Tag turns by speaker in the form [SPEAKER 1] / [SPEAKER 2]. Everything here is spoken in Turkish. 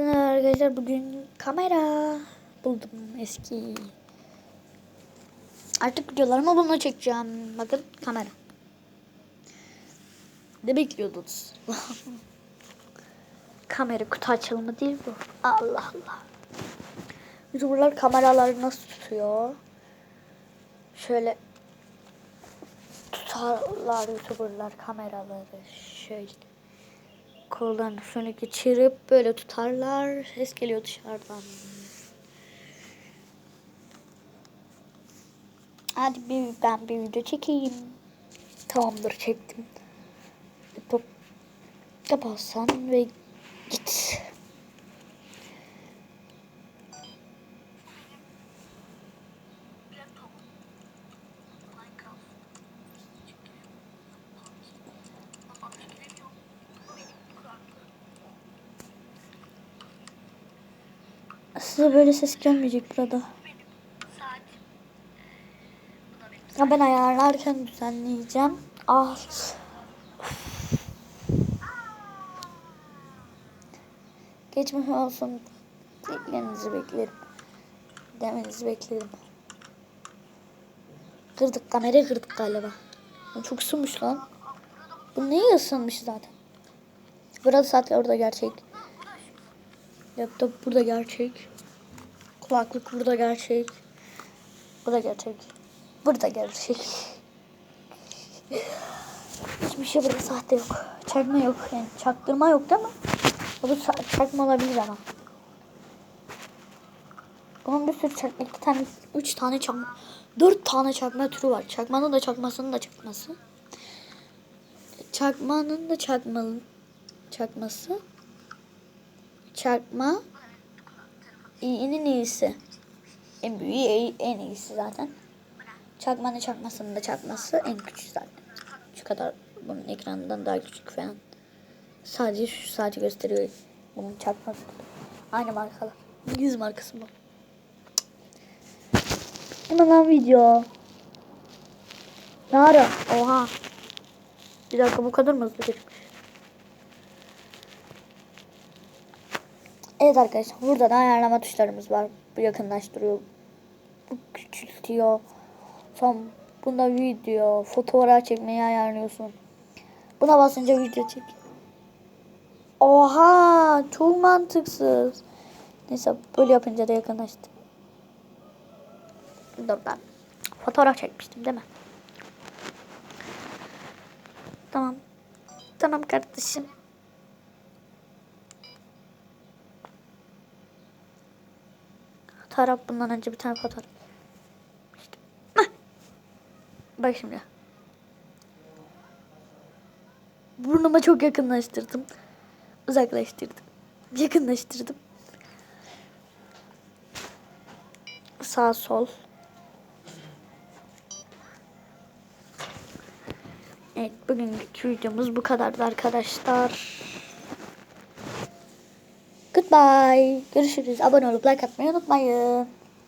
[SPEAKER 1] Arkadaşlar bugün kamera buldum eski. Artık videolarımı bununla çekeceğim. Bakın kamera. Ne bekliyordunuz? kamera kutu açılımı değil bu. Allah Allah. YouTuber'lar kameraları nasıl tutuyor? Şöyle tutarlar YouTuber'lar kameraları. Şöyle kollarını şöyle geçirip böyle tutarlar. Ses geliyor dışarıdan. Hadi bir, ben bir video çekeyim. Tamamdır çektim. Top kapatsan ve git. Size böyle ses gelmeyecek burada. Ya ben ayarlarken düzenleyeceğim. Ah. Geçmiş olsun. Demenizi beklerim. Demenizi beklerim. Kırdık kamerayı kırdık galiba. Çok ısınmış lan. Bu neye ısınmış zaten? Burada saatler orada gerçek. Laptop burada gerçek. Kulaklık burada gerçek. Burada gerçek. Burada gerçek. Hiçbir şey burada sahte yok. Çakma yok yani. Çaktırma yok değil mi? Bu çakma olabilir ama. Bunun bir sürü çakma, iki tane, üç tane çakma, dört tane çakma türü var. Çakmanın da çakmasının da çakması. Çakmanın da çakmalı, çakması. Çakma iyinin iyisi. En büyüğü en iyisi zaten. Çakmanın çakmasının da çakması en küçük zaten. Şu kadar bunun ekranından daha küçük falan. Sadece şu sadece gösteriyor bunun çakması. Aynı markalar. Yüz markası bu. Ne lan video? Ne ara? Oha. Bir dakika bu kadar mı hızlı geçmiş? Evet arkadaşlar burada da ayarlama tuşlarımız var. Bu yakınlaştırıyor. Bu küçültüyor. Son bunda video, fotoğraf çekmeyi ayarlıyorsun. Buna basınca video çek. Oha çok mantıksız. Neyse böyle yapınca da yakınlaştı. Dur ben fotoğraf çekmiştim değil mi? Tamam. Tamam kardeşim. Fotoğraf bundan önce bir tane fotoğraf. İşte. Hah. Bak şimdi. Burnuma çok yakınlaştırdım. Uzaklaştırdım. Yakınlaştırdım. Sağ sol. Evet bugünkü videomuz bu kadardı arkadaşlar. Goodbye. Görüşürüz. Abone olup like atmayı unutmayın.